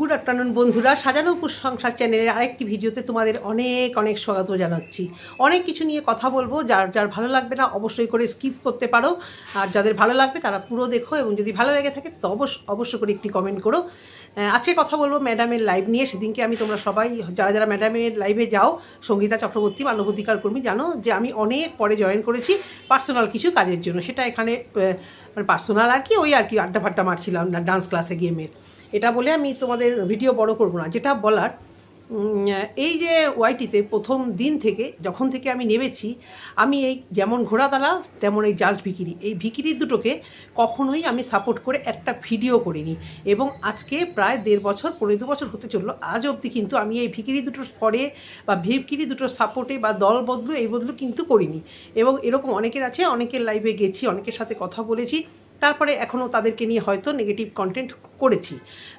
Good afternoon বন্ধুরা, সাজানো উপর সংসার চ্যানেলের আরেকটি ভিডিওতে তোমাদের অনেক অনেক স্বাগত জানাচ্ছি। অনেক কিছু নিয়ে কথা বলব, যার যার ভালো লাগবে না অবশ্যই করে স্কিপ করতে পারো। আর যাদের ভালো লাগবে তারা পুরো দেখো, এবং যদি ভালো লেগে থাকে তো অবশ্য করে একটি কমেন্ট করো। আজকে কথা বলব ম্যাডামের লাইভ নিয়ে, সেদিনকে আমি তোমরা সবাই, যারা যারা ম্যাডামের লাইভে যাও, সঙ্গীতা চক্রবর্তী, মানবাধিকার কর্মী, জানো যে আমি অনেক পরে জয়েন করেছি পার্সোনাল কিছু কাজের জন্য। সেটা এখানে মানে পার্সোনাল আর কি, ওই আর কি আড্ডা ফাড্ডা মারছিলাম ডান্স ক্লাসে গেমের এটা বলে আমি তোমাদের ভিডিও বড় করব না। যেটা বলার এই যে ওয়াইটিতে প্রথম দিন থেকে যখন থেকে আমি নেমেছি, আমি এই যেমন ঘোড়া দালাল তেমন এই জাস্ট ভিকিরি। এই ভিকিরি দুটোকে কখনোই আমি সাপোর্ট করে একটা ভিডিও করিনি। এবং আজকে প্রায় দেড় বছর, পনেরো দু বছর হতে চলল, আজ অবধি কিন্তু আমি এই ভিকিরি দুটোর পরে বা ভিকিরি দুটোর সাপোর্টে বা দল বদলু এই বদলু কিন্তু করিনি। এবং এরকম অনেকের আছে, অনেকের লাইভে গেছি, অনেকের সাথে কথা বলেছি। তারপরে এখনও তাদেরকে নিয়ে হয়তো নেগেটিভ কন্টেন্ট করেছি।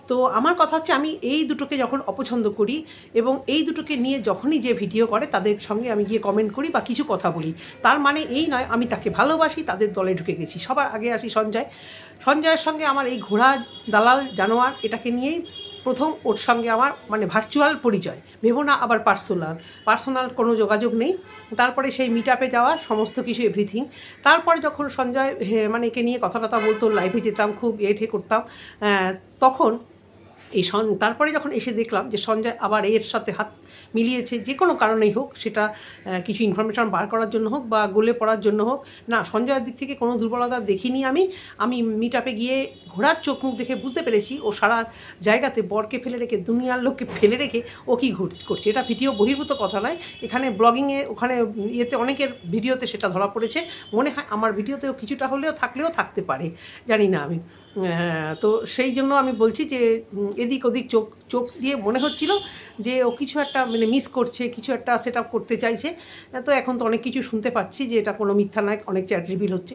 তো আমার কথা হচ্ছে আমি এই দুটোকে যখন অপছন্দ করি এবং এই দুটোকে নিয়ে যখনই যে ভিডিও করে তাদের সঙ্গে আমি গিয়ে কমেন্ট করি বা কিছু কথা বলি, তার মানে এই নয় আমি তাকে ভালোবাসি, তাদের দলে ঢুকে গেছি। সবার আগে আসি সঞ্জয়। সঞ্জয়ের সঙ্গে আমার এই ঘোড়া, দালাল, জানোয়ার এটাকে নিয়েই প্রথম ওর সঙ্গে আমার মানে ভার্চুয়াল পরিচয়। ভেবো না আবার পার্সোনাল পার্সোনাল কোনো যোগাযোগ নেই। তারপরে সেই মিট আপে যাওয়া, সমস্ত কিছু এভরিথিং তারপরে যখন সঞ্জয় মানে একে নিয়ে কথা টথা বলতো লাইভে যেতাম, খুব এঠে করতাম তখন এই তারপরে যখন এসে দেখলাম যে সঞ্জয় আবার এর সাথে হাত মিলিয়েছে, যে কোনো কারণেই হোক, সেটা কিছু ইনফরমেশন বার করার জন্য হোক বা গোলে পড়ার জন্য হোক। না, সঞ্জয়ের দিক থেকে কোনো দুর্বলতা দেখিনি আমি। আমি মিট আপে গিয়ে ঘোড়ার চোখ মুখ দেখে বুঝতে পেরেছি, ও সারা জায়গাতে বরকে ফেলে রেখে, দুনিয়ার লোককে ফেলে রেখে ও কী ঘুর- করছে। এটা ভিডিও বহির্ভূত কথা নয়। এখানে ব্লগিংয়ে ওখানে ইয়েতে অনেকের ভিডিওতে সেটা ধরা পড়েছে। মনে হয় আমার ভিডিওতেও কিছুটা হলেও থাকলেও থাকতে পারে, জানি না আমি। তো সেই জন্য আমি বলছি যে এদিক ওদিক চোখ চোখ দিয়ে মনে হচ্ছিল যে ও কিছু একটা মানে মিস করছে, কিছু একটা সেট করতে চাইছে। তো এখন তো অনেক কিছু শুনতে পাচ্ছি যে এটা কোনো মিথ্যা নয়, অনেক চ্যাট রিভিল হচ্ছে।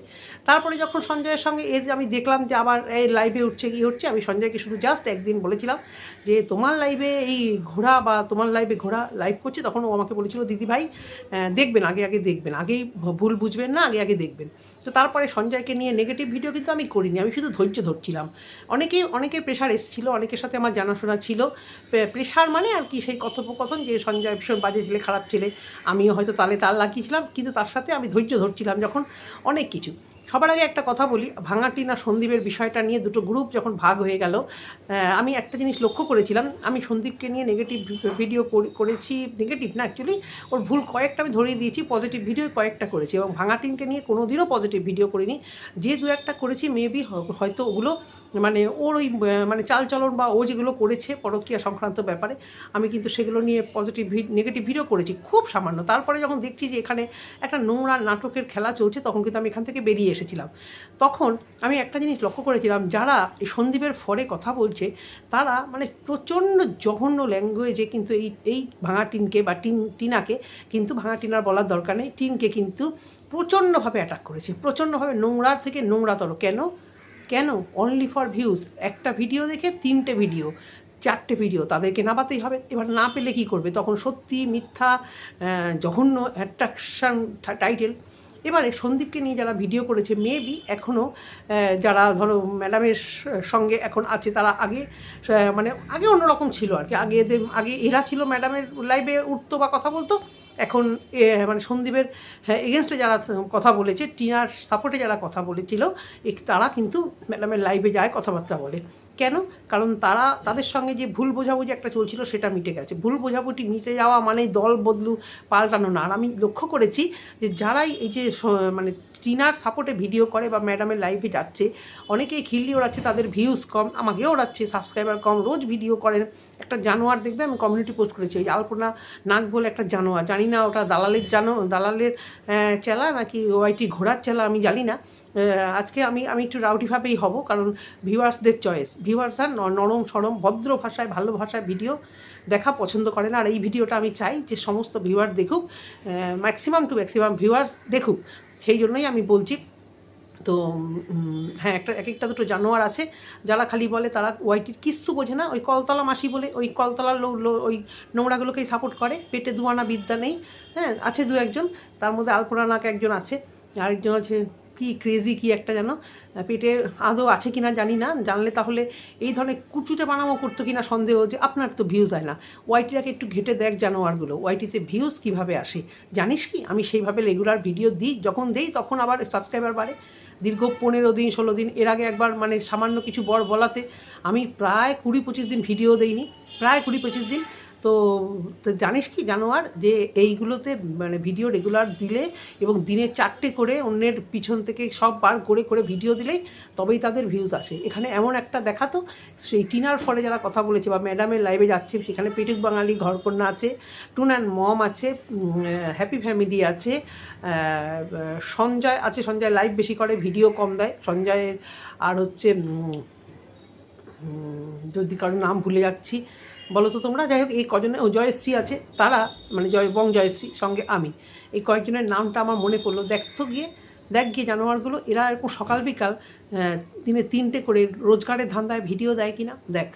তারপরে যখন সঞ্জয়ের সঙ্গে এর আমি দেখলাম যে আবার এই লাইভে উঠছে, কি হচ্ছে, আমি সঞ্জয়কে শুধু জাস্ট একদিন বলেছিলাম যে তোমার লাইভে এই ঘোড়া বা তোমার লাইভে ঘোড়া লাইভ করছে, তখন ও আমাকে বলেছিল, দিদি ভাই দেখবেন, আগে আগে দেখবেন। আগেই ভুল বুঝবেন না, আগে আগে দেখবেন। তো তারপরে সঞ্জয়কে নিয়ে নেগেটিভ ভিডিও কিন্তু আমি করিনি, আমি শুধু ধৈর্য ধরছিলাম। অনেকেই, অনেকের প্রেশার এসেছিল, অনেকের সাথে আমার জানাশোনা ছিল। প্রেশার মানে আর কি সেই কথোপকথন যে সঞ্জয় ভীষণ বাজে ছেলে, খারাপ ছেলে, আমিও হয়তো তালে তাল লাগিয়েছিলাম, কিন্তু তার সাথে আমি ধৈর্য ধরছিলাম যখন অনেক কিছু। সবার আগে একটা কথা বলি ভাঙাটি না সন্দীপের বিষয়টা নিয়ে দুটো গ্রুপ যখন ভাগ হয়ে গেল আমি একটা জিনিস লক্ষ্য করেছিলাম, আমি সন্দীপকে নিয়ে নেগেটিভ ভিডিও করেছি নেগেটিভ না অ্যাকচুয়ালি ওর ভুল কয়েকটা আমি ধরিয়ে দিয়েছি পজিটিভ ভিডিও কয়েকটা করেছি এবং ভাঙাটিনকে নিয়ে কোনো দিনও পজিটিভ ভিডিও করিনি। যে দু একটা করেছি মেবি হয়তো ওগুলো মানে ওর ওই মানে চালচলন বা ও যেগুলো করেছে পরক্রিয়া সংক্রান্ত ব্যাপারে, আমি কিন্তু সেগুলো নিয়ে পজিটিভ নেগেটিভ ভিডিও করেছি, খুব সামান্য। তারপরে যখন দেখছি যে এখানে একটা নোংরা নাটকের খেলা চলছে, তখন কিন্তু আমি এখান থেকে বেরিয়ে এসেছিলাম। তখন আমি একটা জিনিস লক্ষ্য করেছিলাম, যারা এই সন্দীপের ফরে কথা বলছে, তারা মানে প্রচণ্ড জঘন্য ল্যাঙ্গুয়েজে কিন্তু এই এই ভাঙা টিনকে বা টিন, টিনাকে কিন্তু ভাঙা টিনার বলার দরকার নেই, টিনকে কিন্তু প্রচণ্ডভাবে অ্যাটাক করেছে। প্রচণ্ডভাবে নোংরার থেকে নোংরাতর। কেন? কেন? অনলি ফর ভিউজ একটা ভিডিও দেখে তিনটে ভিডিও চারটে ভিডিও তাদেরকে নামাতেই হবে। এবার না পেলে কি করবে? তখন সত্যি মিথ্যা জঘন্য অ্যাট্রাকশান টাইটেল এবারে সন্দীপকে নিয়ে যারা ভিডিও করেছে মেবি এখনও যারা ধরো ম্যাডামের সঙ্গে এখন আছে, তারা আগে মানে আগে অন্যরকম ছিল আর কি। আগে এদের, আগে এরা ছিল ম্যাডামের লাইভে উঠতো বা কথা বলতো এখন মানে সন্দীপের এগেনস্টে যারা কথা বলেছে, টিনার সাপোর্টে যারা কথা বলেছিল তারা কিন্তু ম্যাডামের লাইভে যায়, কথাবার্তা বলে। কেন? কারণ তারা, তাদের সঙ্গে যে ভুল বোঝাবুঝি একটা চলছিল, সেটা মিটে গেছে। ভুল বোঝাবুঝি মিটে যাওয়া মানে দল বদলু, পাল্টানো না। আর আমি লক্ষ্য করেছি যে যারাই এই যে মানে টিনার সাপোর্টে ভিডিও করে বা ম্যাডামের লাইভে যাচ্ছে। অনেকেই খিল্লি ওড়াচ্ছে, তাদের ভিউজ কম আমাকে ওড়াচ্ছে সাবস্ক্রাইবার কম, রোজ ভিডিও করেন। একটা জানোয়ার দেখবে, আমি কমিউনিটি পোস্ট করেছি ওই আলপনা নাক বলে একটা জানোয়ার। জানি না ওটা দালালের জানো দালালের চেলা নাকি ওয়াইটি ঘোড়ার চেলা, আমি জানি না। আজকে আমি আমি একটু রাউটিভাবেই হব, কারণ ভিউয়ার্সদের চয়েস ভিউয়ার্সরা নরম সরম, ভদ্র ভাষায়, ভালো ভাষায় ভিডিও দেখা পছন্দ করে না আর এই ভিডিওটা আমি চাই যে সমস্ত ভিউয়ার দেখুক ম্যাক্সিমাম টু ম্যাক্সিমাম ভিউয়ার্স দেখুক। সেই জন্যই আমি বলছি। তো হ্যাঁ একটা এক একটা দুটো জানোয়ার আছে, যারা খালি বলে তারা ওয়াইটির কিচ্ছু বোঝে না। ওই কলতলা মাসি বলে, ওই কলতলার ওই নোংরাগুলোকেই সাপোর্ট করে। পেটে দুয়ানা বিদ্যা নেই হ্যাঁ আছে দু একজন, তার মধ্যে আলপনা নাক একজন আছে, আরেকজন আছে কি ক্রেজি কি একটা যেন পেটে আদৌ আছে কিনা জানি না। জানলে তাহলে এই ধরনের কুচুটে বানামো করতো কিনা সন্দেহ যে আপনার তো ভিউজ হয় না। ওয়াইটিটাকে একটু ঘেটে দেখ জানোয়ারগুলো। ওয়াইটিতে ভিউজ কীভাবে আসে? জানিস কি? আমি সেইভাবে রেগুলার ভিডিও দিই। যখন দেই তখন আবার সাবস্ক্রাইবার বাড়ে। দীর্ঘ পনেরো দিন, ষোলো দিন, এর আগে একবার মানে সামান্য কিছু বড় বলাতে আমি প্রায় কুড়ি পঁচিশ দিন ভিডিও দেইনি। প্রায় কুড়ি পঁচিশ দিন তো জানিস কি জানোয়ার? যে এইগুলোতে মানে ভিডিও রেগুলার দিলে এবং দিনে চারটে করে অন্যের পিছন থেকে সব বার করে করে ভিডিও দিলেই তবেই তাদের ভিউজ আসে। এখানে এমন একটা দেখাতো সেই টিনার ফলে যারা কথা বলেছে বা ম্যাডামের লাইভে যাচ্ছে, সেখানে পেটুক বাঙালি ঘরকন্যা আছে, টুন অ্যান্ড মম আছে হ্যাপি ফ্যামিলি আছে সঞ্জয় আছে, সঞ্জয় লাইভ বেশি করে ভিডিও কম দেয়। সঞ্জয়ের আর হচ্ছে যদি কারোর নাম ভুলে যাচ্ছি বলো তো তোমরা, যাই হোক, এই কজনে ও জয়শ্রী আছে, তারা মানে জয়, বং জয়শ্রী সঙ্গে আমি। এই কয়েকজনের নামটা আমার মনে পড়ল। দেখ তো গিয়ে, দেখ গিয়ে জানোয়ারগুলো, এরা এরকম সকাল বিকাল দিনে তিনটে করে রোজগারের ধান্দায় ভিডিও দেয় কিনা, দেখ।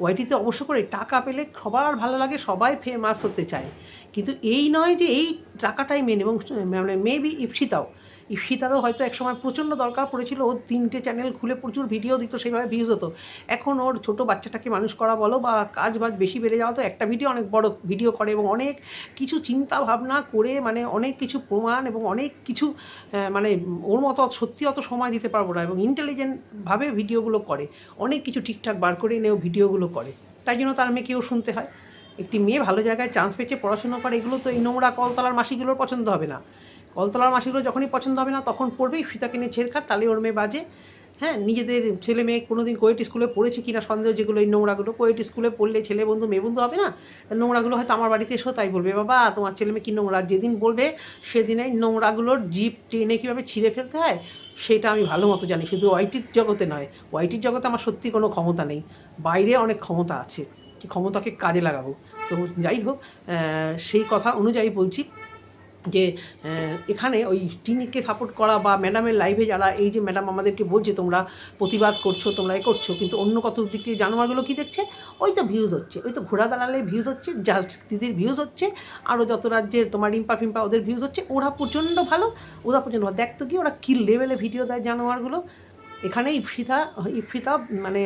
ওয়াইটিতে অবশ্য করে টাকা পেলে সবার ভালো লাগে, সবাই ফেমাস হতে চায়। কিন্তু এই নয় যে এই টাকাটাই মেন এবং মানে মেবি ইপসিতাও ইপসিতারও হয়তো একসময় প্রচণ্ড দরকার পড়েছিল। ও তিনটে চ্যানেল খুলে প্রচুর ভিডিও দিত, সেইভাবে ভিউজ হতো। এখন ওর ছোট বাচ্চাটাকে মানুষ করা বলো বা কাজ বাজ বেশি বেড়ে যাওয়া, তো একটা ভিডিও অনেক বড় ভিডিও করে এবং অনেক কিছু চিন্তা ভাবনা করে মানে অনেক কিছু প্রমাণ এবং অনেক কিছু মানে ওর মতো সত্যি অত সময় দিতে পারব না এবং ইন্টেলিজেন্টভাবে ভিডিওগুলো করে। অনেক কিছু ঠিকঠাক বার করে এনেও ভিডিওগুলো করে। তাই জন্য তার মেয়েকেও শুনতে হয়। একটি মেয়ে ভালো জায়গায় চান্স পেয়েছে, পড়াশোনা করে, এগুলো তো এই নোংরা কলতলার মাসিগুলোর পছন্দ হবে না। কলতলার মাসিগুলো যখনই পছন্দ হবে না, তখন পড়বেই। ফিতাকে নিয়ে ছেড়খার তাহলে ওর মেয়ে বাজে। হ্যাঁ নিজেদের ছেলে মেয়ে কোনো দিন কোয়েট স্কুলে পড়েছে কিনা সন্দেহ, যেগুলো এই নোংরাগুলো। কোয়েট স্কুলে পড়লে ছেলে বন্ধু, মেয়ে বন্ধু হবে না? নোংরাগুলো হয়তো আমার বাড়িতে এসেও তাই বলবে, বাবা, তোমার ছেলে মেয়ে কী নোংরা? যেদিন বলবে, সেদিনে নোংরাগুলোর জিপ টেনে কীভাবে ছিঁড়ে ফেলতে হয়, সেটা আমি ভালো মতো জানি। শুধু ওয়াইটির জগতে নয় ওয়াইটির জগতে আমার সত্যি কোনো ক্ষমতা নেই। বাইরে অনেক ক্ষমতা আছে। ক্ষমতাকে কাজে লাগাবো? তো যাই হোক সেই কথা অনুযায়ী বলছি। যে এখানে ওই টিনিকে সাপোর্ট করা বা ম্যাডামের লাইভে যারা, এই যে ম্যাডাম আমাদেরকে বলছে, তোমরা প্রতিবাদ করছ, তোমরা এ করছ, কিন্তু অন্য কত দিক থেকে জানোয়ারগুলো কী দেখছে? ওই তো ভিউজ হচ্ছে, ওই তো ঘোড়া দাঁড়ালে ভিউজ হচ্ছে জাস্ট দিদির ভিউজ হচ্ছে আরও যত রাজ্যের তোমার রিম্পা ফিম্পা ওদের ভিউজ হচ্ছে, ওরা প্রচণ্ড ভালো, ওরা প্রচণ্ড দেখতো কি, ওরা কী লেভেলে ভিডিও দেয় জানোয়ারগুলো? এখানে ইফিতা ইফিতা মানে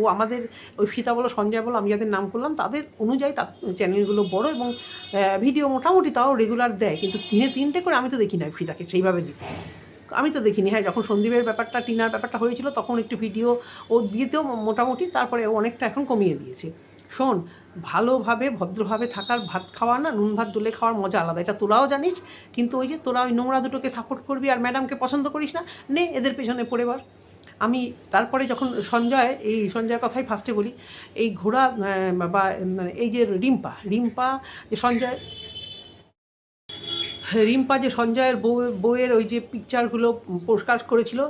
ও আমাদের ওই ফিতা বলো, সঞ্জয় বলো, আমি যাদের নাম করলাম, তাদের অনুযায়ী তার চ্যানেলগুলো বড় এবং ভিডিও মোটামুটি তাও রেগুলার দেয়। কিন্তু তিনে তিনটে করে আমি তো দেখি না ইফিতাকে সেইভাবে দিতে আমি তো দেখিনি। হ্যাঁ যখন সন্দীপের ব্যাপারটা, টিনার ব্যাপারটা হয়েছিল, তখন একটু ভিডিও ও দিতেও মোটামুটি, তারপরে ও অনেকটা এখন কমিয়ে দিয়েছে। শোন, ভালোভাবে, ভদ্রভাবে থাকার ভাত খাওয়া না, নুন ভাত দোলে খাওয়ার মজা আলাদা। এটা তোরাও জানিস, কিন্তু ওই যে তোরা ওই নোংরা দুটোকে সাপোর্ট করবি আর ম্যাডামকে পছন্দ করিস না, নে, এদের পেছনে পড়ে বার আমি তারপরে যখন সঞ্জয়, এই সঞ্জয়ের কথাই ফার্স্টে বলি, এই ঘোড়া বা মানে এই যে রিম্পা রিম্পা, যে সঞ্জয় রিম্পা যে সঞ্জয়ের বউয়ের ওই যে পিকচারগুলো প্রকাশ করেছিল,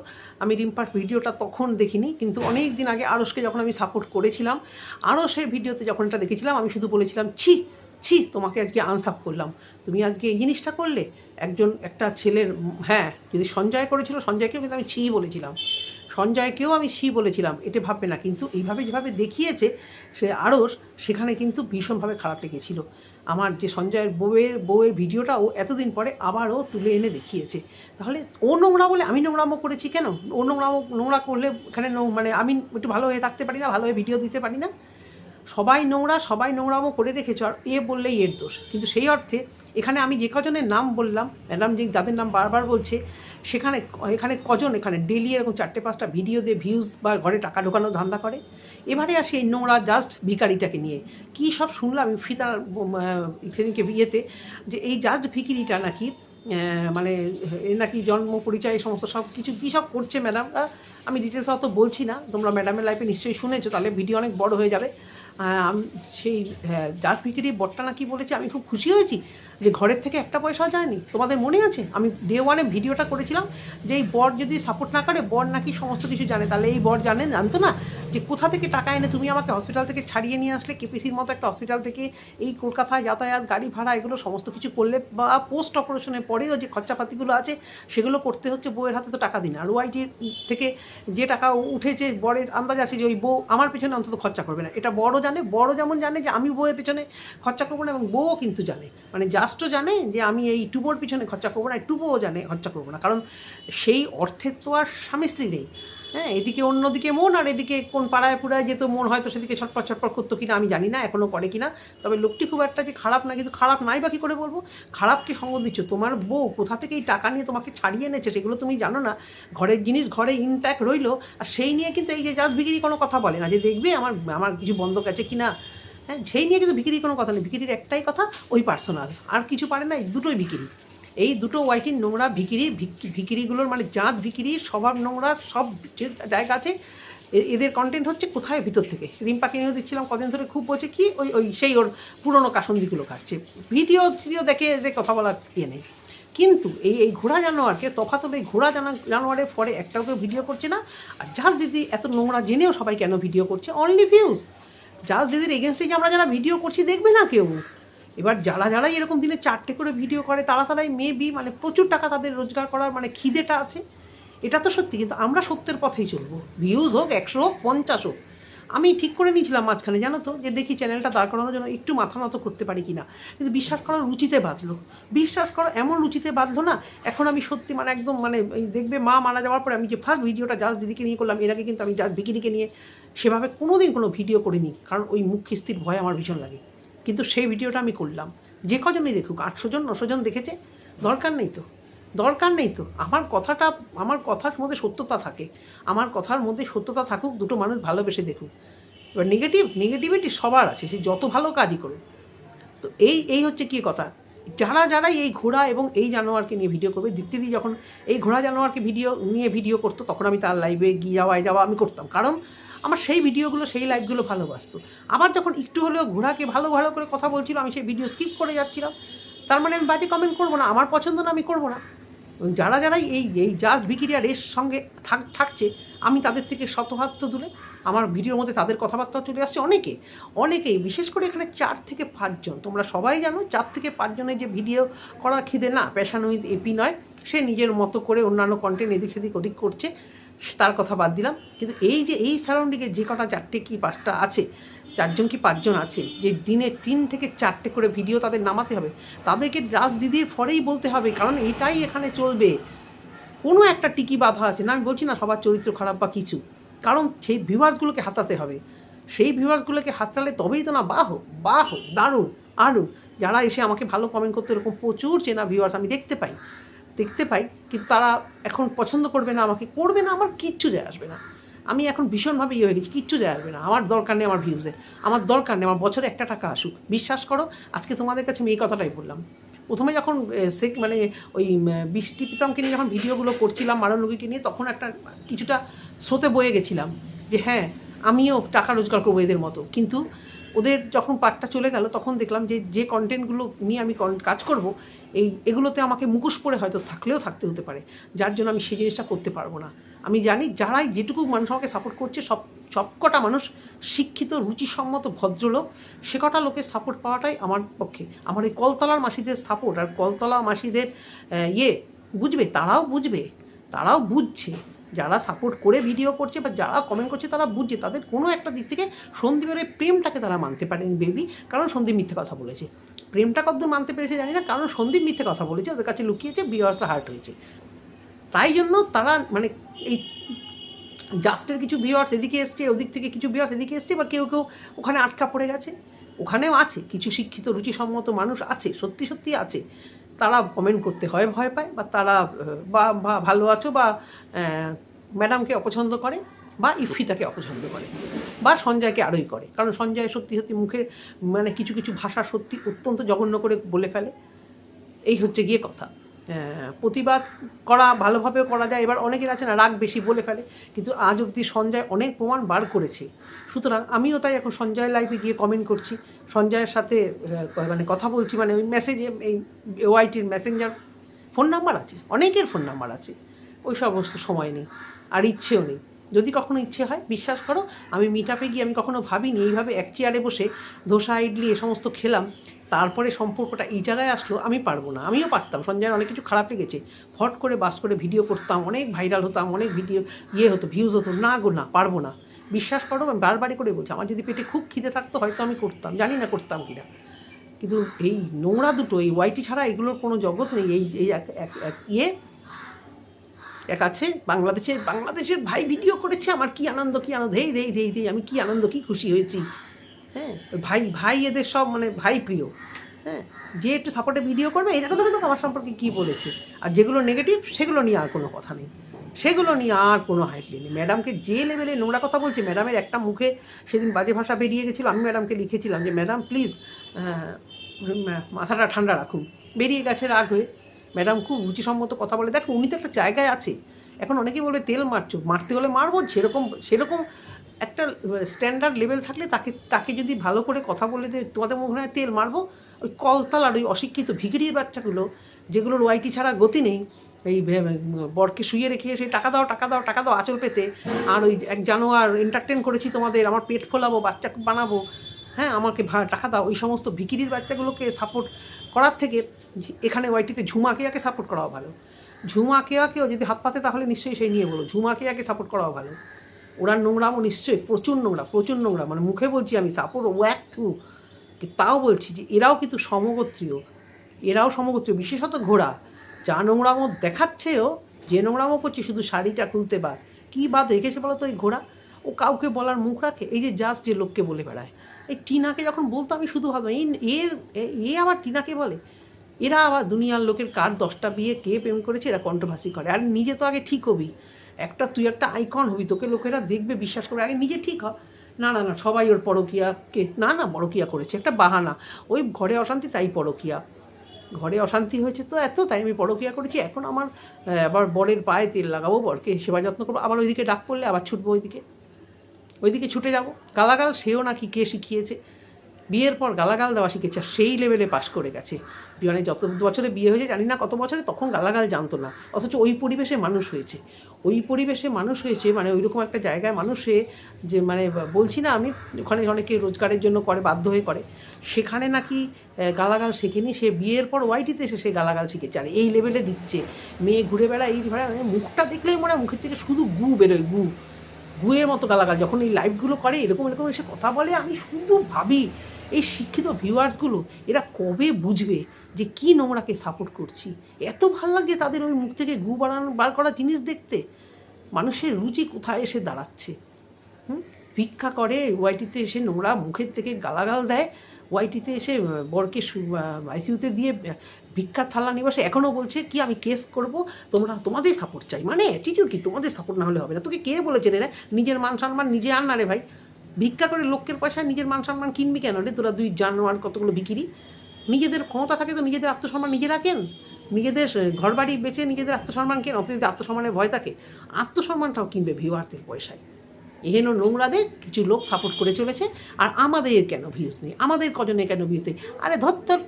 আমি রিম্পার ভিডিওটা তখন দেখিনি, কিন্তু অনেক দিন আগে আরসকে যখন আমি সাপোর্ট করেছিলাম আরসের ভিডিওতে যখন এটা দেখেছিলাম, আমি শুধু বলেছিলাম, ছি ছি, তোমাকে আজকে আনসাপ করলাম। তুমি আজকে এই জিনিসটা করলে, একজন একটা ছেলের হ্যাঁ যদি সঞ্জয় করেছিল, সঞ্জয়কেও কিন্তু আমি ছি বলেছিলাম। সঞ্জয়কেও আমি সি বলেছিলাম, এটা ভাববে না। কিন্তু এইভাবে যেভাবে দেখিয়েছে, সে আরও সেখানে কিন্তু ভীষণভাবে খারাপ লেগেছিল। আমার যে সঞ্জয়ের বউয়ের বউয়ের ভিডিওটা ও এতদিন পরে আবারও তুলে এনে দেখিয়েছে। তাহলে ও নোংরা বলে আমি নোংরামো করেছি কেন? ও নোংরামো, নোংরা করলে এখানে মানে আমি একটু ভালো হয়ে থাকতে পারি না, ভালো হয়ে ভিডিও দিতে পারি না? সবাই নোংরা, সবাই নোংরামো করে রেখেছো আর এ বললেই এর দোষ। কিন্তু সেই অর্থে এখানে আমি যে কজনের নাম বললাম, ম্যাডাম যে যাদের নাম বারবার বলছে, সেখানে এখানে কজন, এখানে ডেলি এরকম চারটে, পাঁচটা ভিডিও দিয়ে ভিউজ বা ঘরে টাকা ঢোকানো ধান্দা করে। এবারে আসি এই নোংরা জাস্ট ভিকারিটাকে নিয়ে। কী সব শুনলাম ফিতার সেদিনকে বিয়েতে যে এই জাস্ট ভিকিরিটা নাকি মানে এ নাকি জন্ম, পরিচয়, সমস্ত সব কিছু, কী সব করছে ম্যাডামরা? আমি ডিটেলস অত বলছি না। তোমরা ম্যাডামের লাইফে নিশ্চয়ই শুনেছো, তাহলে ভিডিও অনেক বড় হয়ে যাবে। সেই জাত বিক্রি বটটা নাকি বলেছে আমি খুব খুশি হয়েছি। যে ঘরের থেকে একটা পয়সাও যায়নি। তোমাদের মনে আছে? আমি ডে ওয়ানে ভিডিওটা করেছিলাম যে এই বর যদি সাপোর্ট না করে, বর নাকি সমস্ত কিছু জানে। তাহলে এই বর জানে জানতো না, যে কোথা থেকে টাকা এনে তুমি আমাকে হসপিটাল থেকে ছাড়িয়ে নিয়ে আসলে কেপিসির মতো একটা হসপিটাল থেকে এই কলকাতায় যাতায়াত, গাড়ি ভাড়া, এগুলো সমস্ত কিছু করলে বা পোস্ট অপারেশনের পরেও যে খরচাপাতিগুলো আছে, সেগুলো করতে হচ্ছে বউয়ের হাতে তো টাকা দিন আর ওয়াইটির থেকে যে টাকা উঠেছে, বরের আন্দাজ আছে যে ওই বউ আমার পেছনে অন্তত খরচা করবে না। এটা বড় জানে বড় যেমন জানে যে আমি বউয়ের পেছনে খরচা করব না এবং বউও কিন্তু জানে। মানে জাস্ট রাষ্ট্র জানে যে আমি এই টুবোর পিছনে খরচা করব না টুবোও জানে খরচা করব না। কারণ সেই অর্থের তো আর স্বামী স্ত্রী নেই। হ্যাঁ এদিকে অন্যদিকে মন আর এদিকে কোন পাড়ায় পুড়ায় যেত মন হয়তো সেদিকে ছটপট ছটপট করতো কিনা আমি জানি না এখনও করে কিনা। তবে লোকটি খুব একটা যে খারাপ না, কিন্তু খারাপ নাই বা কী করে বলব? খারাপকে সঙ্গ দিচ্ছ। তোমার বউ কোথা থেকে এই টাকা নিয়ে তোমাকে ছাড়িয়ে এনেছে সেগুলো তুমি জানো না। ঘরের জিনিস ঘরে ইনট্যাক্ট রইল। আর সেই নিয়ে কিন্তু এই যে জাস্ট বিক্রি কোনো কথা বলে না। যে দেখবে আমার আমার কিছু বন্ধক আছে কিনা? হ্যাঁ সেই নিয়ে কিন্তু বিক্রির কোনো কথা নেই। বিক্রির একটাই কথা, ওই পার্সোনাল আর কিছু পারে না, এই দুটোই বিক্রি। এই দুটো ওয়াইটির নোংরা ভিকিরি ভিকিরিগুলোর মানে জাত ভিকিরি স্বভাব নোংরা, সব যে জায়গা আছে এদের কন্টেন্ট হচ্ছে কোথায় ভিতর থেকে? রিম্পাকে নিয়েও দেখছিলাম কদিন ধরে খুব বলছে, কি ওই ওই সেই ওর পুরনো কাসন্দিগুলো কাটছে? ভিডিও ভিডিও দেখে এদের কথা বলার ইয়ে নেই। কিন্তু এই এই ঘোড়া জানোয়ারকে হলো এই ঘোড়া জানা জানোয়ারের পরে একটাও কেউ ভিডিও করছে না। আর যার দিদি এত নোংরা জেনেও সবাই কেন ভিডিও করছে? অনলি ভিউজ জাস্ট দিদির এগেনস্টে যে আমরা যারা ভিডিও করছি, দেখবে না কেউ? এবার যারা যারাই এরকম দিনে চারটে করে ভিডিও করে, তারা তারাই মেবি মানে প্রচুর টাকা তাদের রোজগার করার মানে খিদেটা আছে। এটা তো সত্যি, কিন্তু আমরা সত্যের পথেই চলবো। ভিউজ হোক, একশো হোক, পঞ্চাশ হোক। আমি ঠিক করে নিয়েছিলাম মাঝখানে, জানো তো? যে দেখি চ্যানেলটা দাঁড় করানোর জন্য একটু মাথা নত করতে পারি কিনা। কিন্তু বিশ্বাস করো রুচিতে বাঁধলো। বিশ্বাস করো এমন রুচিতে বাঁধলো না, এখন আমি সত্যি মানে একদম মানে দেখবে মা মারা যাওয়ার পরে আমি যে ফার্স্ট ভিডিওটা জাস্ট দিদিকে নিয়ে করলাম, এর আগে কিন্তু আমি জাস্ট বিকিনিকে নিয়ে সেভাবে কোনো দিন কোনো ভিডিও করিনি, কারণ ওই মুখ খিস্তির ভয় আমার ভীষণ লাগে। কিন্তু সেই ভিডিওটা আমি করলাম। যে কজনই দেখুক, আটশো জন, নশো জন দেখেছে, দরকার নেই তো। দরকার নেই তো। আমার কথাটা, আমার কথার মধ্যে সত্যতা থাকে। আমার কথার মধ্যে সত্যতা থাকুক, দুটো মানুষ ভালোবেসে দেখুক। এবার নেগেটিভ নেগেটিভিটি সবার আছে, সে যত ভালো কাজই করুক। তো এই এই হচ্ছে কি কথা? যারা, যারাই এই ঘোড়া এবং এই জানোয়ারকে নিয়ে ভিডিও করবে, দীপ্তিদি যখন এই ঘোড়া জানোয়ারকে ভিডিও নিয়ে ভিডিও করতো, তখন আমি তার লাইভে গিয়ে যাওয়ায় যাওয়া আমি করতাম। কারণ আমার সেই ভিডিওগুলো সেই লাইভগুলো ভালোবাসতো। আবার যখন একটু হলেও ঘোড়াকে ভালো ভালো করে কথা বলছিল, আমি সেই ভিডিও স্কিপ করে যাচ্ছিলাম। তার মানে আমি বাজে কমেন্ট করব না, আমার পছন্দ না, আমি করব না। যারা যারাই এই এই জাস্ট বিক্রিয়ার এর সঙ্গে থাক, থাকছে, আমি তাদের থেকে তো দূরে। আমার ভিডিওর মধ্যে তাদের কথাবার্তা চলে আসছে অনেকে। অনেকেই, বিশেষ করে এখানে চার থেকে পাঁচজন, তোমরা সবাই জানো, চার থেকে পাঁচজনের যে ভিডিও করার খিদে না পেশান উইথ এপি নয়। সে নিজের মতো করে অন্যান্য কন্টেন্ট এদিক সেদিক ওদিক করছে তার কথা বাদ দিলাম। কিন্তু এই যে, এই সারাউন্ডিংয়ে যে কটা চারটে কি পাঁচটা আছে চারজন কি পাঁচজন আছে, যে দিনে তিন থেকে চারটে করে ভিডিও তাদের নামাতে হবে, তাদেরকে রাজ দিদির পরেই বলতে হবে, কারণ এটাই এখানে চলবে। কোনো একটা টিকি বাধা আছে না, আমি বলছি না সবার চরিত্র খারাপ বা কিছু, কারণ সেই ভিউয়ার্সগুলোকে হাতাতে হবে। সেই ভিউয়ার্সগুলোকে হাতালে তবেই তো না, বাহ বাহ, দারুণ আরুন যারা এসে আমাকে ভালো কমেন্ট করতে এরকম প্রচুর চেনা ভিউয়ার্স আমি দেখতে পাই দেখতে পাই, কিন্তু তারা এখন পছন্দ করবে না, আমাকে করবে না, আমার কিচ্ছু যায় আসবে না। আমি এখন ভীষণভাবে ইয়ে হয়ে গেছি, কিচ্ছু যায় আসবে না। আমার দরকার নেই আমার ভিউজে আমার দরকার নেই, আমার বছরে একটা টাকা আসুক। বিশ্বাস করো, আজকে তোমাদের কাছে আমি এই কথাটাই বললাম। প্রথমে যখন সে মানে ওই বৃষ্টি প্রীতমকে নিয়ে যখন ভিডিওগুলো করছিলাম মারণরোগীকে নিয়ে, তখন একটা কিছুটা স্রোতে বয়ে গেছিলাম যে হ্যাঁ আমিও টাকা রোজগার করব এদের মতো। কিন্তু ওদের যখন পাটটা চলে গেল, তখন দেখলাম যে যে কন্টেন্টগুলো নিয়ে আমি কাজ করব, এই, এগুলোতে আমাকে মুখোশ পরে হয়তো থাকলেও থাকতে হতে পারে। যার জন্য আমি সেই জিনিসটা করতে পারব না। আমি জানি যারাই যেটুকু মানুষ আমাকে সাপোর্ট করছে, সব, সবকটা মানুষ শিক্ষিত, রুচিসম্মত, ভদ্রলোক, সে কটা লোকের সাপোর্ট পাওয়াটাই আমার পক্ষে। আমার এই কলতলার মাসিদের সাপোর্ট আর কলতলা মাসিদের ইয়ে বুঝবে, তারাও বুঝবে, তারাও বুঝছে। যারা সাপোর্ট করে ভিডিও করছে বা যারা কমেন্ট করছে, তারা বুঝছে। তাদের কোনো একটা দিক থেকে সন্দীপের ওই প্রেমটাকে তারা মানতে পারেনি বেবি কারণ সন্দীপ মিথ্যে কথা বলেছে। প্রেমটা কতদূর মানতে পেরেছে জানি না, কারণ সন্দীপ মিথ্যে কথা বলেছে, ওদের কাছে লুকিয়েছে বিয়ার্সটা হার্ট হয়েছে। তাই জন্য তারা মানে এই জাস্টের কিছু ভিউয়ার্স এদিকে এসছে, ওদিক থেকে কিছু ভিউয়ার্স এদিকে এসছে বা কেউ কেউ ওখানে আটকা পড়ে গেছে। ওখানেও আছে, কিছু শিক্ষিত, রুচিসম্মত মানুষ আছে, সত্যি সত্যি আছে। তারা কমেন্ট করতে হয়, ভয় পায় বা তারা, বা ভালো আছো বা ম্যাডামকে অপছন্দ করে বা ইফিতাকে অপছন্দ করে বা সঞ্জয়কে আরোই করে। কারণ সঞ্জয় সত্যি সত্যি মুখে মানে কিছু কিছু ভাষা সত্যি অত্যন্ত জঘন্য করে বলে ফেলে। এই হচ্ছে গিয়ে কথা। প্রতিবাদ করা, ভালোভাবেও করা যায়। এবার অনেকের আছে না, রাগ বেশি বলে ফেলে। কিন্তু আজ অবধি সঞ্জয় অনেক প্রমাণ বার করেছে। সুতরাং আমিও তাই এখন সঞ্জয় লাইভে গিয়ে কমেন্ট করছি। সঞ্জয়ের সাথে মানে কথা বলছি মানে ওই মেসেজে এই ওআইটির মেসেঞ্জার ফোন নাম্বার আছে। অনেকের ফোন নাম্বার আছে। ওই সমস্ত সময় নেই, আর ইচ্ছেও নেই। যদি কখনো ইচ্ছে হয়, বিশ্বাস করো, আমি মিট আপে গিয়ে আমি কখনো ভাবিনি। এইভাবে এক চেয়ারে বসে ধোসা ইডলি এ সমস্ত খেলাম। তারপরে সম্পর্কটা এই জায়গায় আসলো, আমি পারব না। আমিও পারতাম। সঞ্জয়ের অনেক কিছু খারাপ লেগেছে। ফট করে বাস করে ভিডিও করতাম, অনেক ভাইরাল হতাম, অনেক ভিডিও ইয়ে হতো ভিউজ হতো। না গো, না, পারব না। বিশ্বাস করো, আমি বারবারই করে বলছি, আমার যদি পেটে খুব খিদে থাকতো, হয়তো আমি করতাম। জানি না করতাম কিনা। কিন্তু এই নোংরা দুটো, এই ওয়াইটি ছাড়া এগুলোর কোনো জগৎ নেই। এই এই এক, এক- ইয়ে এক আছে, বাংলাদেশের বাংলাদেশের ভাই ভিডিও করেছে, আমার কি আনন্দ কি আনন্দ এই দেই দেই দেই আমি কি আনন্দ, কি খুশি হয়েছি। হ্যাঁ। ভাই ভাই এদের সব মানে ভাই প্রিয়। হ্যাঁ। যে একটু সাপোর্টে ভিডিও করবে দেখো দেখো দেখো আমার সম্পর্কে কী বলেছে। আর যেগুলো নেগেটিভ সেগুলো নিয়ে আর কোনো কথা নেই। সেগুলো নিয়ে আর কোনো হাইটলি নেই। ম্যাডামকে যে লেভেলে নোংরা কথা বলছে ম্যাডামের একটা মুখে সেদিন বাজে ভাষা বেরিয়ে গেছিল। আমি ম্যাডামকে লিখেছিলাম যে ম্যাডাম প্লিজ মাথাটা ঠান্ডা রাখুন। বেরিয়ে গেছে রাগ হয়ে। ম্যাডাম খুব রুচিসম্মত কথা বলে। দেখো উনি তো একটা জায়গায় আছে। এখন অনেকেই বলে তেল মারছো। মারতে হলে মারবো সেরকম সেরকম একটা স্ট্যান্ডার্ড লেভেল থাকলে তাকে তাকে যদি ভালো করে কথা বলে যে, তোমাদের মনে হয় তেল মারবো? ওই কলতাল আর ওই অশিক্ষিত ভিগড়ির বাচ্চাগুলো, যেগুলোর ওয়াইটি ছাড়া গতি নেই, এই বরকে শুয়ে রেখে এসে টাকা দাও টাকা দাও টাকা দাও আঁচল পেতে, আর ওই এক জানোয়ার এন্টারটেন করেছি তোমাদের, আমার পেট ফোলাবো, বাচ্চা বানাবো হ্যাঁ আমাকে ভা- টাকা দাও ওই সমস্ত ভিকিরির বাচ্চাগুলোকে সাপোর্ট করার থেকে এখানে ওয়াইটিতে ঝুমা কেয়াকে সাপোর্ট করাও ভালো। ঝুমা কেয়াকেও যদি হাত পাতে তাহলে নিশ্চয়ই সেই নিয়ে বলো, ঝুমা কেয়াকে সাপোর্ট করাও ভালো। ওরা নোংরামও নিশ্চয়ই প্রচুর নোংরা প্রচুর নোংরা। মানে মুখে বলছি আমি, সাপোর্ট ওয়াক থ্রু তাও বলছি যে এরাও কিন্তু সমগোত্রীয়, এরাও সমগোত্রীয়, বিশেষত ঘোড়া। যা নোংরামো দেখাচ্ছেও, যে নোংরামো করছে, শুধু শাড়িটা খুলতে বাদ। কী বাদ রেখেছে বলো তো ওই ঘোড়া? ও কাউকে বলার মুখ রাখে, এই যে জাস্ট যে লোককে বলে বেড়ায়। এই টিনাকে যখন বলতো আমি শুধু ভাবতাম এই এর এ- আবার টিনাকে বলে? এরা আবার দুনিয়ার লোকের কার দশটা বিয়ে, কে প্রেম করেছে, এরা কন্ট্রোভার্সি করে। আর নিজে তো আগে ঠিক হবি। একটা তুই একটা আইকন হবি, তোকে লোকেরা দেখবে, বিশ্বাস করবে, আগে নিজে ঠিক হ। না না না, সবাই ওর পরকিয়া কে না না, পরকিয়া করেছে, একটা বাহানা। ওই ঘরে অশান্তি, তাই পরকিয়া। ঘরে অশান্তি হয়েছে তো এত, তাই আমি পরকিয়া করেছি, এখন আমার আবার বরের পায়ে তেল লাগাবো, বরকে সেবা যত্ন করব, আবার ওইদিকে ডাক পড়লে আবার ছুটবো ওইদিকে। ওইদিকে ছুটে যাব। গালাগাল সেও নাকি কে শিখিয়েছে। বিয়ের পর গালাগাল দেওয়া শিখেছে সেই লেভেলে পাশ করে গেছে। মানে যত বছরে বিয়ে হয়েছে, জানি না কত বছরে, তখন গালাগাল জানতো না। অথচ ওই পরিবেশে মানুষ হয়েছে। ওই পরিবেশে মানুষ হয়েছে মানে ওইরকম একটা জায়গায় মানুষ যে মানে বলছি না আমি, ওখানে অনেকে রোজগারের জন্য করে, বাধ্য হয়ে করে। সেখানে নাকি গালাগাল শেখেনি। সে বিয়ের পর ওয়াইটিতে এসে সে গালাগাল শিখেছে। আর এই লেভেলে দিচ্ছে। মেয়ে ঘুরে বেড়ায়, এই ঘরে মুখটা দেখলেই মনে হয় মুখের থেকে শুধু গু বেরোয়, গু। গুয়ের মতো গালাগাল। যখন এই লাইভগুলো করে, এরকম এরকম এসে কথা বলে, আমি শুধু ভাবি এই শিক্ষিত ভিউয়ার্সগুলো এরা কবে বুঝবে যে কি নোংরাকে সাপোর্ট করছি? এত ভালো লাগছে তাদের ওই মুখ থেকে গু বাড়ানো বার করা জিনিস দেখতে। মানুষের রুচি কোথায় এসে দাঁড়াচ্ছে? হুম? ভিক্ষা করে ওয়াইটিতে এসে নোংরা মুখের থেকে গালাগাল দেয়। ওয়াইটিতে এসে বরকে আইসিউতে দিয়ে ভিক্ষার থালা নিয়ে বসে। এখনও বলছে, কি আমি কেস করব? তোমরা, তোমাদের সাপোর্ট চাই। মানে অ্যাটিটিউড কি? তোমাদের সাপোর্ট না হলে হবে না। তোকে কে বলেছে রে নিজের মান সম্মান নিজে আন না রে ভাই। ভিক্ষা করে লোকের পয়সায় নিজের মান সম্মান কিনবি কেন রে? তোরা দুই জানোয়ার কতগুলো বিক্রি নিজেদের ক্ষমতা থাকে তো নিজেদের আত্মসম্মান নিজেরা কেন নিজেদের ঘর বাড়ি বেচে নিজেদের আত্মসম্মান কেন? অথচ যদি আত্মসম্মানের ভয় থাকে। আত্মসম্মানটাও কিনবে ভিউয়ারদের পয়সায়। এহেন নোংরাদের কিছু লোক সাপোর্ট করে চলেছে। আর আমাদের কেন ভিউজ নেই? আমাদের কজনে কেন ভিউজ নেই? আরে ধর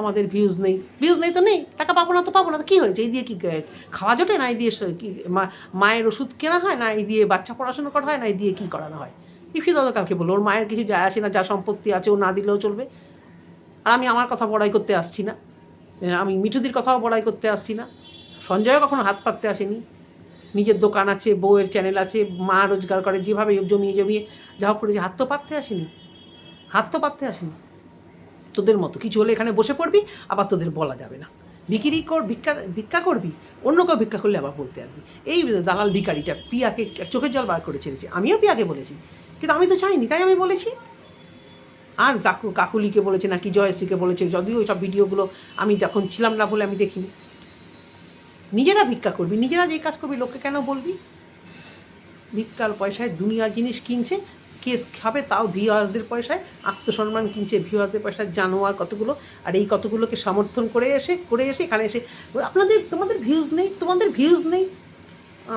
আমাদের ভিউজ নেই। ভিউজ নেই তো নেই। টাকা পাবো না তো পাবো না। তো কী হয়েছে? এই দিয়ে কি খাওয়া জোটে? না এই দিয়ে কি মায়ের ওষুধ কেনা হয়? না এই দিয়ে বাচ্চা পড়াশুনো করা হয়? না এই দিয়ে কী করানো হয়? ইফি দাদা কালকে বলল। ওর মায়ের কিছু যায় আসে না, যা সম্পত্তি আছে ও না দিলেও চলবে। আর আমি আমার কথা বড়াই করতে আসছি না। আমি মিঠুদির কথাও বড়াই করতে আসছি না। সঞ্জয়ও কখনো হাত পাততে আসেনি। নিজের দোকান আছে, বউয়ের চ্যানেল আছে, মা রোজগার করে, যেভাবে জমিয়ে জমিয়ে যা হোক করেছে। হাত তো পাততে আসেনি। হাত তো পাততে আসেনি। তোদের মতো কিছু হলে এখানে বসে পড়বি, আবার তোদের বলা যাবে না। বিক্রি কর, ভিক্ষা ভিক্ষা করবি? অন্য কেউ ভিক্ষা করলে আবার বলতে আসবি। এই দালাল ভিকারিটা পিয়াকে চোখের জল বার করে ছেড়েছে। আমিও পিয়াকে বলেছি। কিন্তু আমি তো চাইনি, তাই আমি বলেছি। আর কাকু, কাকুলিকে বলেছে নাকি, জয়শ্রীকে বলেছে, যদিও সব ভিডিওগুলো আমি যখন ছিলাম না বলে আমি দেখিনি। নিজেরা ভিক্ষা করবি, নিজেরা যে কাজ করবি, লোককে কেন বলবি? ভিক্ষার পয়সায় দুনিয়ার জিনিস কিনছে, কেস খাবে, তাও ভিওয়ার্সদের পয়সায়, আত্মসম্মান কিনছে ভিওয়ার্সদের পয়সায়, জানোয়ার কতগুলো, আর এই কতগুলোকে সমর্থন করে এসে করে এসে, এখানে এসে, আপনাদের, তোমাদের ভিউজ নেই, তোমাদের ভিউজ নেই।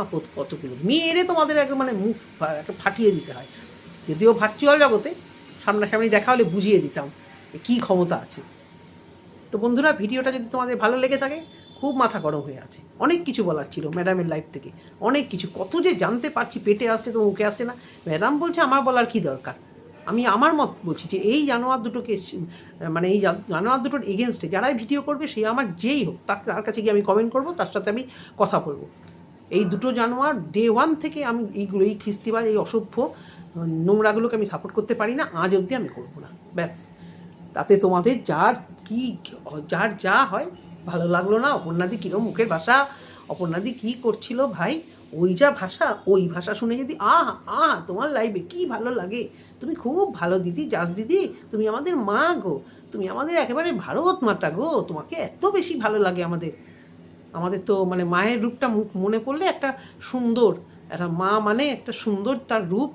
আপদ কতগুলো? মেয়েরে তোমাদের একদম মানে মুখ একটা ফাটিয়ে দিতে হয়। যদিও ভার্চুয়াল জগতে সামনাসামনি দেখা হলে বুঝিয়ে দিতাম কী ক্ষমতা আছে। তো বন্ধুরা, ভিডিওটা যদি তোমাদের ভালো লেগে থাকে, খুব মাথা গরম হয়ে আছে। অনেক কিছু বলার ছিল ম্যাডামের লাইফ থেকে। অনেক কিছু। কত যে জানতে পারছি, পেটে আসছে তো মুখে আসছে না। ম্যাডাম বলছে, আমার বলার কি দরকার? আমি আমার মত বলছি যে, এই জানোয়ার দুটোকে মানে এই জানোয়ার দুটোর এগেনস্টে যারাই ভিডিও করবে, সে আমার যেই হোক, তার তার কাছে গিয়ে আমি কমেন্ট করব, তার সাথে আমি কথা বলব। এই দুটো জানোয়ার ডে ওয়ান থেকে আমি এইগুলো, এই খ্রিস্তিবাদ এই অসভ্য নোংরাগুলোকে আমি সাপোর্ট করতে পারি না, আজ অবধি আমি করব না। ব্যাস। তাতে তোমাদের যার কি, যার যা হয়, ভালো লাগল না, অপর্ণাদি কিরম মুখের ভাষা, অপর্ণাদি কি করছিল ভাই, ওই যা ভাষা, ওই ভাষা শুনে যদি, আহ আহ, তোমার লাইফে কি ভালো লাগে? তুমি খুব ভালো দিদি যাস দিদি, তুমি আমাদের মা গো, তুমি আমাদের একেবারে ভারত মাতা গো, তোমাকে এত বেশি ভালো লাগে আমাদের। আমাদের তো মানে মায়ের রূপটা মুখ মনে পড়লে একটা সুন্দর, একটা মা মানে একটা সুন্দর তার রূপ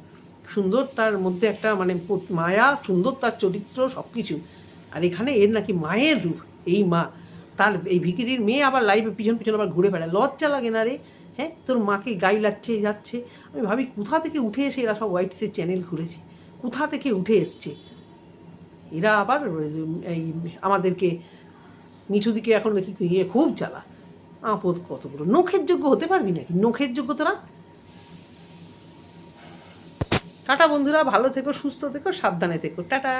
সুন্দর তার মধ্যে একটা মানে মায়া, সুন্দর তার চরিত্র সব কিছু আর এখানে এর নাকি মায়ের রূপ, এই মা। তার এই ভিকিরির মেয়ে আবার লাইভে পিছন পিছন আবার ঘুরে বেড়ায়। লজ্জা লাগে না রে হ্যাঁ? তোর মাকে গাই লাগছে, যাচ্ছে। আমি ভাবি, কোথা থেকে উঠে এসে এরা সব হোয়াইটিতে চ্যানেল ঘুরেছে? কোথা থেকে উঠে এসছে? এরা আবার এই, আমাদেরকে মিঠুদিকে এখন দেখি ইয়ে খুব জ্বালা আপদ কতগুলো। নখের যোগ্য হতে পারবি নাকি? নখের যোগ্য তোরা টাটা বন্ধুরা ভালো থেকো সুস্থ থেকো সাবধানে থেকো। টাটা।